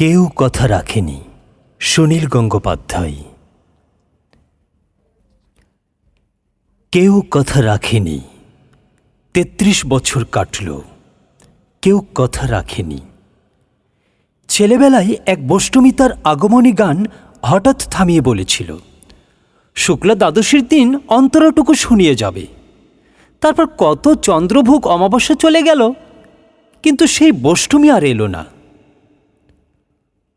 কেউ কথা রাখেনি। সুনীল গঙ্গোপাধ্যায়। কেউ কথা রাখেনি। তেত্রিশ বছর কাটল। কেউ কথা রাখেনি। ছেলেবেলায় এক বষ্টমী তার আগমনী গান হঠাৎ থামিয়ে বলেছিল, শুক্লা দ্বাদশীর দিন অন্তরাটুকু শুনিয়ে যাবে। তারপর কত চন্দ্রভোগ অমাবস্যা চলে গেল। কিন্তু সেই বষ্টমী আর এলো না।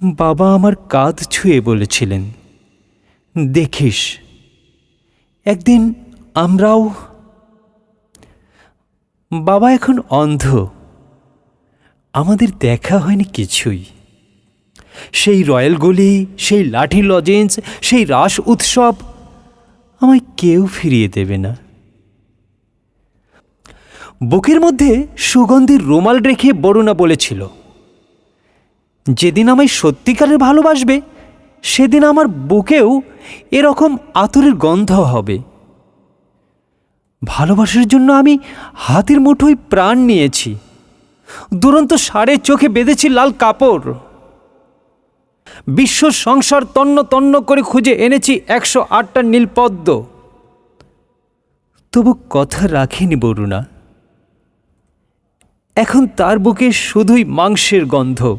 বাবা আমার কাঁধ ছুঁয়ে বলেছিলেন, দেখিস, একদিন আমরাও বাবা এখন অন্ধ। আমাদের দেখা হয়নি কিছুই। সেই রয়্যালগুলি সেই লাঠি লজেন্স, সেই রাস উৎসব আমায় কেউ ফিরিয়ে দেবে না। বুকের মধ্যে সুগন্ধির রুমাল রেখে বরুণা বলেছিল যেদিন আমায় সত্যিকারের ভালোবাসবে, সেদিন আমার বুকেও এরকম আতরের গন্ধ হবে। ভালোবাসার জন্য আমি হাতের মুঠোয় প্রাণ নিয়েছি। দুরন্ত সারে চোখে বেঁধেছি লাল কাপড়। বিশ্ব সংসার তন্ন তন্ন করে খুঁজে এনেছি একশো আটটা নীলপদ্ম। তবু কথা রাখিনি বরুণা। এখন তার বুকে শুধুই মাংসের গন্ধ।